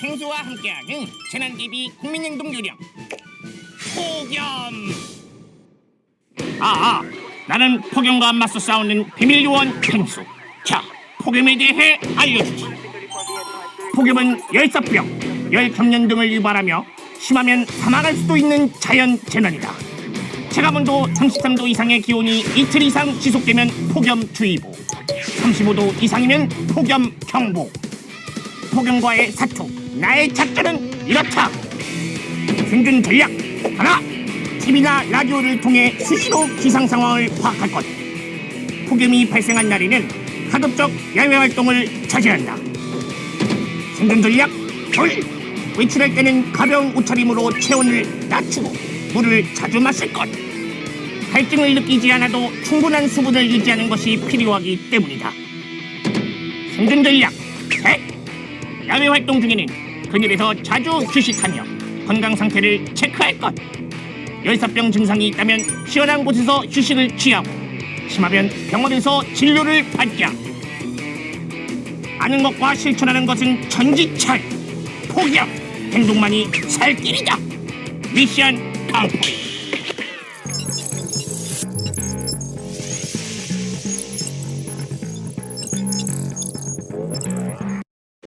생수와 함께하는 재난 대비 국민행동 요령 폭염. 아, 아 나는 폭염과 맞서 싸우는 비밀 요원 펭수. 자 폭염에 대해 알려주지. 폭염은 열사병, 열경련 등을 유발하며 심하면 사망할 수도 있는 자연 재난이다. 체감온도 33도 이상의 기온이 이틀 이상 지속되면 폭염주의보. 35도 이상이면 폭염 경보 폭염과의 사투 나의 작전은 이렇다. 생존 전략 하나 TV나 라디오를 통해 수시로 기상 상황을 파악할 것. 폭염이 발생한 날에는 가급적 야외 활동을 자제한다. 생존 전략 둘 외출할 때는 가벼운 옷차림으로 체온을 낮추고 물을 자주 마실 것. 갈증을 느끼지 않아도 충분한 수분을 유지하는 것이 필요하기 때문이다. 생존 전략 셋 야외 활동 중에는 그늘에서 자주 휴식하며 건강 상태를 체크할 것. 열사병 증상이 있다면 시원한 곳에서 휴식을 취하고 심하면 병원에서 진료를 받자. 아는 것과 실천하는 것은 천지차이. 폭염 행동만이 살 길이다. 미션 컴플릿.